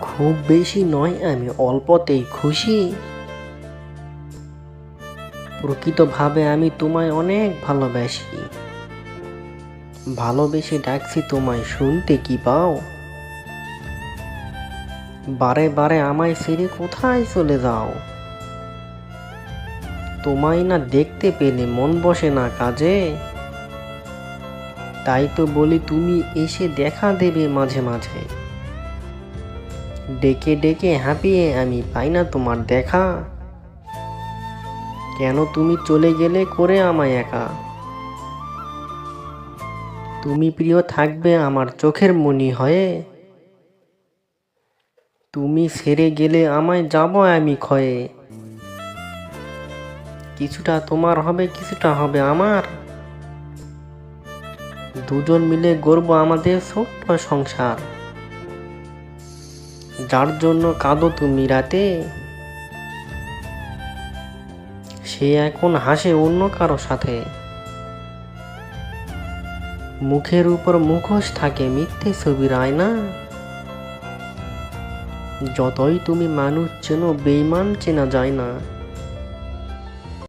খুব বেশি নয়, আমি অল্পতেই খুশি। প্রকৃতভাবে আমি তোমায় অনেক ভালোবাসি। ভালোবেসে ডাকছি তোমায়, শুনতে কি পাও? বারে বারে আমায় ছেড়ে কোথায় চলে যাও? তোমায় না দেখতে পেলে মন বসে না কাজে? তাই তো বলি, তুমি এসে দেখা দেবে মাঝে মাঝে। ডেকে ডেকে হাঁপিয়ে আমি পাই না তোমার দেখা। কেন তুমি চলে গেলে করে আমায় একা? তুমি প্রিয় থাকবে আমার চোখের মনি হয়ে। তুমি সেরে গেলে আমায় যাব আমি ক্ষয়ে। কিছুটা তোমার হবে, কিছুটা হবে আমার। দুজন মিলে গড়ব আমাদের ছোট্ট সংসার। যার জন্য কাঁদো তুমি রাতে? সে এখন হাসে অন্য কারও সাথে। মুখের উপর মুখোশ থাকে মিথ্যে ছবির আয়না। যতই তুমি মানুষ চেনো বেইমান চেনা যায় না।